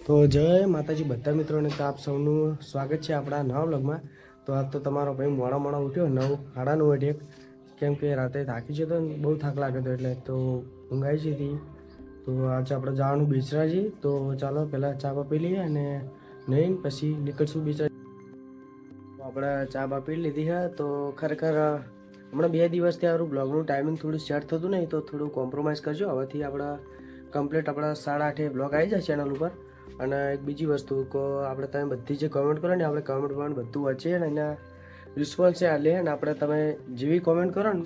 તો જય માતાજી બધા મિત્રોને તો આપ સૌનું સ્વાગત છે આપણા નવા બ્લોગમાં તો આજ તો તમારો ભાઈ મોડા મોડા ઉઠ્યો, નવ, સાડા નવ વાગે કેમ કે રાતે થાકી જતો ને બહુ થાક લાગ્યો હતો એટલે તો ઊંઘાઈ જઈ હતી. તો આજે આપણે જવાનું બેચરાજી તો ચાલો પહેલાં ચા પા પી લઈએ અને નહીં, પછી નીકળશું બેચરા તો આપણે ચા બા પી લીધી છે તો ખરેખર હમણાં બે દિવસથી આપણું બ્લોગનું ટાઈમિંગ થોડું સેટ થતું નહીં, તો થોડું કોમ્પ્રોમાઇઝ કરજો. હવેથી આપણા કમ્પ્લીટ આપણા સાડા આઠે બ્લોગ આવી જાય ચેનલ ઉપર. અને એક બીજી વસ્તુ કે, આપણે તમે બધી જે કોમેન્ટ કરો ને, આપણે કોમેન્ટ કમેન્ટ બધું વાંચીએ અને એના રિસ્પોન્સ આ લે અને આપણે તમે જેવી કોમેન્ટ કરો ને,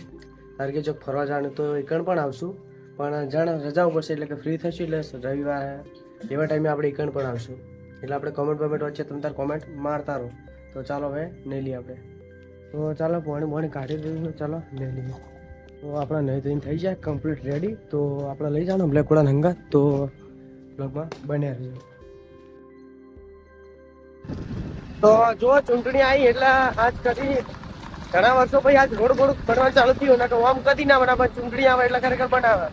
ધારો કે જો ફરવા જવાનું તો એકણ પણ આવશું, પણ જાણે રજા છે એટલે કે ફ્રી થશું એટલે રવિવાર એવા ટાઈમે આપણે એકણ પણ આવશું. એટલે આપણે કોમેન્ટ કોમેન્ટ વચ્ચે તમે તાર કોમેન્ટ મારતા રહો. તો ચાલો હવે લઈએ આપણે. તો ચાલો, પોણી પોણી કાઢી દઈશું ચાલો લઈ લઈએ. તો આપણે નહીં થઈ જાય કમ્પ્લીટ રેડી તો આપણે લઈ જવાનું બ્લેક કોડા હંગા તો બ્લોગમાં બન્યા રહેજો તો જો ચૂંટણી આવી એટલે આજ કદી ઘણા વર્ષો પછી આજ રોડ બોડ બનવા ચાલુ થયું ને આમ કદી ના બનાવે, ચૂંટણી આવે એટલે ખરેખર બનાવે.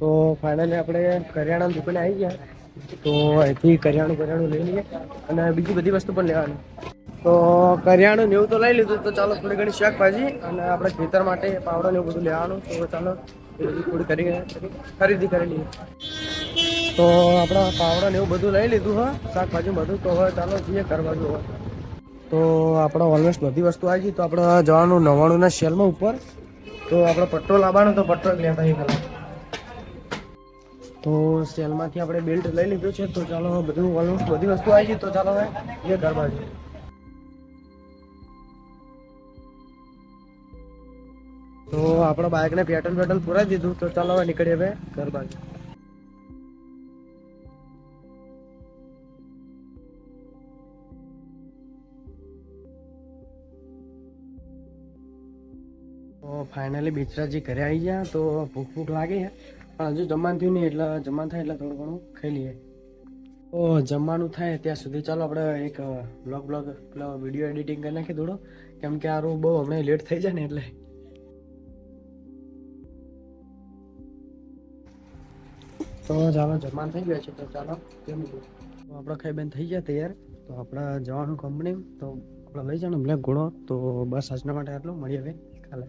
તો ફાઇનલી આપણે કરિયાણા દુકાને આવી ગયા. તો અહીંથી કરિયાણું કરિયાણું લઈ લઈએ અને બીજી બધી વસ્તુ પણ લેવાની. તો કરિયાણું એવું તો લઈ લીધું, તો ચાલો થોડી ઘણી શાકભાજી અને આપણે ખેતર માટે પાવડો ને એવું બધું લેવાનું. તો ચાલો થોડી કરી ખરીદી કરી લઈએ. તો આપણા પાવડા ને એવું બધું લઈ લીધું, હા. શાકભાજી બધું. તો હવે ચાલો જઈએ કરવા હોય તો આપણે ઓલમોસ્ટ બધી વસ્તુ આવી ગઈ. તો આપણે જવાનું નવાણુંના સેલમાં ઉપર. તો આપણે પટ્ટો લાવવાનો તો પટ્ટો જ લેતા પહેલાં. તો સેલમાંથી આપણે બેલ્ટ લઈ લીધું છે. તો ચાલો બધું ઓલમોસ્ટ બધી વસ્તુ આવી ગઈ. તો ચાલો હવે એ કરવા બાજુ. તો આપણા બાઇકને પેટ્રોલ પેટ્રોલ પૂરા દીધું. તો ચાલો હવે નીકળીએ હવે ઘર બાજુ. ફાઇનલી બિચરાજી ઘરે આવી ગયા. તો ભૂખ ભૂખ લાગી છે. પણ હજુ જમવાનું થયું નહીં એટલે જમવાનું થાય એટલે થોડું ઘણું ખાઈ લઈએ. તો જમવાનું થાય ત્યાં સુધી ચાલો આપણે એક બ્લોગ બ્લોગ વીડિયો એડિટિંગ કરી નાખીએ થોડો. કેમ કે આરું બહુ હમણાં લેટ થઈ જાય ને એટલે. તો ચાલો જમાન થઈ ગયા છે, તો ચાલો, કેમ તો આપણે ખાઈ બેન થઈ ગયા તૈયાર. તો આપણે જવાનું કંપની તો આપણે લઈ જવાનું બ્લેક ઘોડો તો બસ આજના માટે આટલું. મળીએ હવે કાલે.